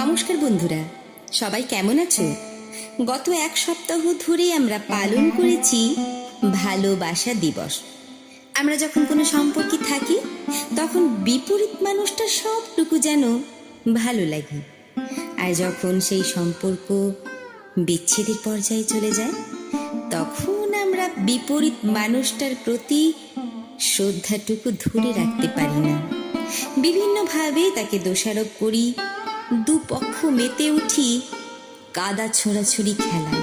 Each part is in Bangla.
নমস্কার বন্ধুরা, সবাই কেমন আছো? গত এক সপ্তাহ ধরে আমরা পালন করেছি ভালোবাসা দিবস। আমরা যখন কোনো সম্পর্কে থাকি, তখন বিপরীত মানুষটা সবটুকু যেন ভালো লাগে। আর যখন সেই সম্পর্ক বিচ্ছেদের পর্যায়ে চলে যায়, তখন আমরা বিপরীত মানুষটার প্রতি শ্রদ্ধাটুকু ধরে রাখতে পারি না। বিভিন্নভাবে তাকে দোষারোপ করি দুপক্ষ মেতে উঠি কাদা ছোড়াছুড়ি খেলায়।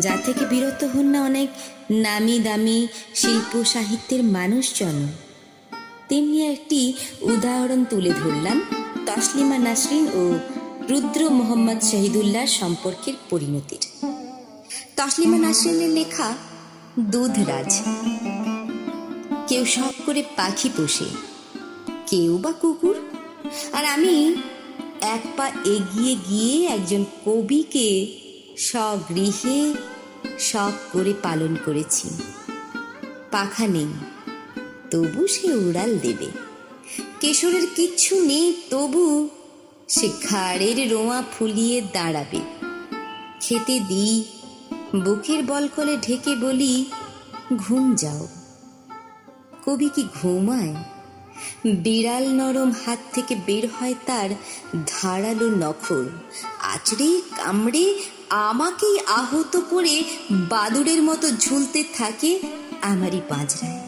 যা থেকে বিরত হন না অনেক নামি দামি শিল্প সাহিত্যের মানুষজন। তেমনি একটি উদাহরণ তুলে ধরলাম তসলিমা নাসরিন ও রুদ্র মোহাম্মদ শহীদুল্লাহর সম্পর্কের পরিণতির। তসলিমা নাসরিনের লেখা দুধরাজ। কেউ শখ করে পাখি পোষে, কেউ বা কুকুর। আর আমি এক পা এগিয়ে গিয়ে একজন কবিকে স্বগৃহে শখ করে পালন করেছি। পাখা নেই, তবু সে উড়াল দেবে। কেশরের কিচ্ছু নেই, তবু সে ঘাড়ের রোঁয়া ফুলিয়ে দাঁড়াবে। খেতে দিই, বুকের বলকলে ঢেকে বলি, ঘুম যাও। কবি কি ঘুমায়? বিড়াল নরম হাত থেকে বের হয় তার ধারালো নখর। আচড়ে কামড়ে, আমাকেই আহত করে বাদুড়ের মতো ঝুলতে থাকে আমারই পাঁজরায়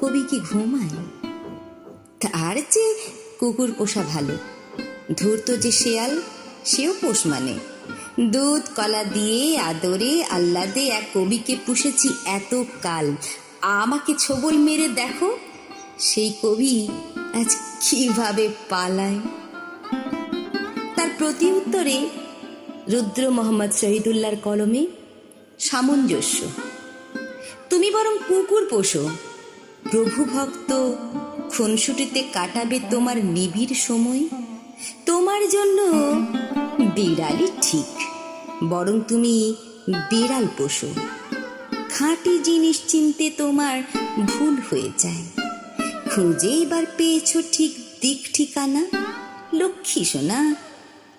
কবি কি ঘুমায়? তার চেয়ে কুকুর পোষা ভালো। ধূর্ত যে শেয়াল, সেও পোষ মানে। দুধ, কলা দিয়ে, আদরে, আহ্লাদে এক কবিকে পুষেছি এত কাল। আমাকে ছবল মেরে দেখো সেই কবি আজ কীভাবে পালায়? তার প্রতি উত্তরে রুদ্র মোহাম্মদ শহীদুল্লাহর কলমে সামঞ্জস্য। তুমি বরং কুকুর পোষো। প্রভু ভক্ত, খুনসুটিতে কাটাবে তোমার নিবিড় সময়। তোমার জন্য বিড়ালই ঠিক, বরং তুমি বিড়াল পোষো। খাঁটি জিনিস চিনতে তোমার ভুল হয়ে যায়। খুঁজে এবার পেয়েছ ঠিক দিক ঠিকানা লক্ষ্মী সোনা,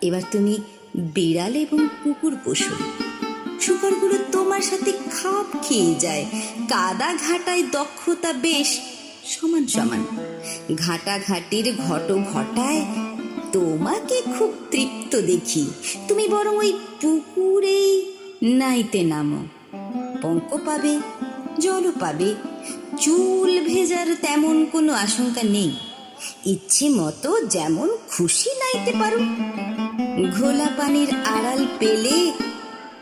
এবার তুমি বিড়াল এবং কুকুর পোষো। শুকরগুলো তোমার সাথে খাপ খেয়ে যায়। কাদা ঘাটায় দক্ষতা বেশ সমান সমান। ঘাটা ঘাটির ঘট ঘটায় তোমাকে খুব তৃপ্ত দেখি। তুমি বরং ওই পুকুরেই নাইতে নামো। পঙ্ক পাবে, জলও পাবে চুল ভেজার তেমন কোনো আশঙ্কা নেই। ইচ্ছে মতো যেমন খুশি নাইতে পারো। ঘোলা পানির আড়াল পেলে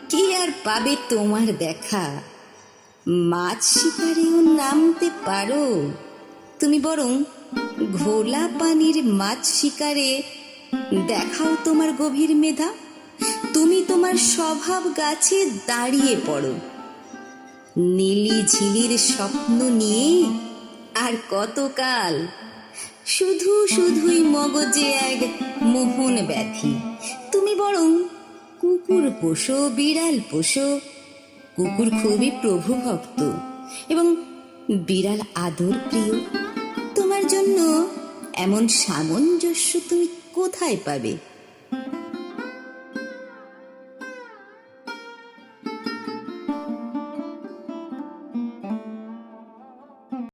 কি আর পাবে তোমার দেখা? মাছ শিকারেও নামতে পারো। তুমি বরং ঘোলা পানির মাছ শিকারে দেখাও তোমার গভীর মেধা। তুমি তোমার স্বভাব গাছে দাঁড়িয়ে পড়ো। নীলি ঝিলির স্বপ্ন নিয়ে আর কতকাল? শুধু শুধুই মগজে এক মোহন ব্যাধি তুমি বরং কুকুর পোষো, বিড়াল পোষো। কুকুর খুবই প্রভু ভক্ত এবং বিড়াল আদর প্রিয়। তোমার জন্য এমন সামঞ্জস্য তুমি কোথায় পাবে?